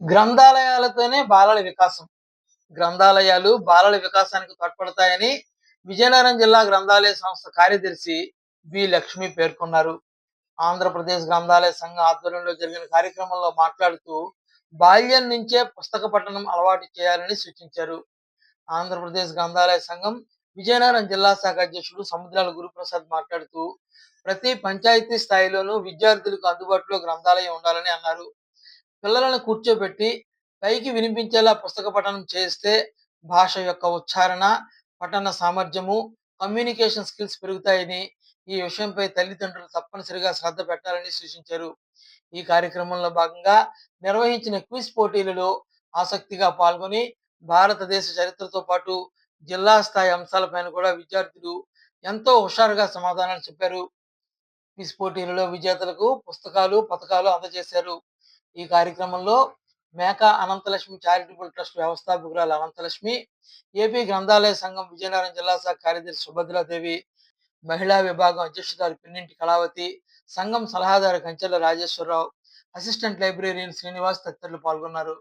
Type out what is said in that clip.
గ్రంథాలయాలతోనే బాలల వికాసం. గ్రంథాలయాలు బాలల వికాసానికి తోడ్పడతాయని విజయనగరం జిల్లా గ్రంథాలయ సంస్థ కార్యదర్శి బి లక్ష్మి పేర్కొన్నారు. ఆంధ్రప్రదేశ్ గ్రంథాలయ సంఘం ఆధ్వర్యంలో జరిగిన కార్యక్రమంలో మాట్లాడుతూ బాల్యం నుంచే పుస్తక పఠనం అలవాటు చేయాలని సూచించారు. ఆంధ్రప్రదేశ్ గ్రంథాలయ సంఘం విజయనగరం జిల్లా శాఖ అధ్యక్షుడు సముద్రాల గురుప్రసాద్ మాట్లాడుతూ ప్రతి పంచాయతీ స్థాయిలోనూ విద్యార్థులకు అందుబాటులో గ్రంథాలయం ఉండాలని అన్నారు. పిల్లలను కూర్చోబెట్టి పైకి వినిపించేలా పుస్తక పఠనం చేస్తే భాష యొక్క ఉచ్చారణ పఠన సామర్థ్యము కమ్యూనికేషన్ స్కిల్స్ పెరుగుతాయని ఈ విషయంపై తల్లిదండ్రులు తప్పనిసరిగా శ్రద్ధ పెట్టాలని సూచించారు. ఈ కార్యక్రమంలో భాగంగా నిర్వహించిన క్విజ్ పోటీలలో ఆసక్తిగా పాల్గొని భారతదేశ చరిత్రతో పాటు జిల్లా స్థాయి అంశాలపైన కూడా విద్యార్థులు ఎంతో హుషారుగా సమాధానాలు చెప్పారు. క్విజ్ పోటీలలో విజేతలకు పుస్తకాలు పథకాలు అందజేశారు. ఈ కార్యక్రమంలో మేక అనంతలక్ష్మి చారిటబుల్ ట్రస్ట్ వ్యవస్థాపకురాలు అనంతలక్ష్మి ఏపీ గ్రంథాలయ సంఘం విజయనగరం జిల్లా శాఖ కార్యదర్శి సుభద్రాదేవి మహిళా విభాగం అధ్యక్షురాలు పిన్నింటి కళావతి సంఘం సలహాదారు కంచెల రాజేశ్వరరావు అసిస్టెంట్ లైబ్రేరియన్ శ్రీనివాస్ తదితరులు పాల్గొన్నారు.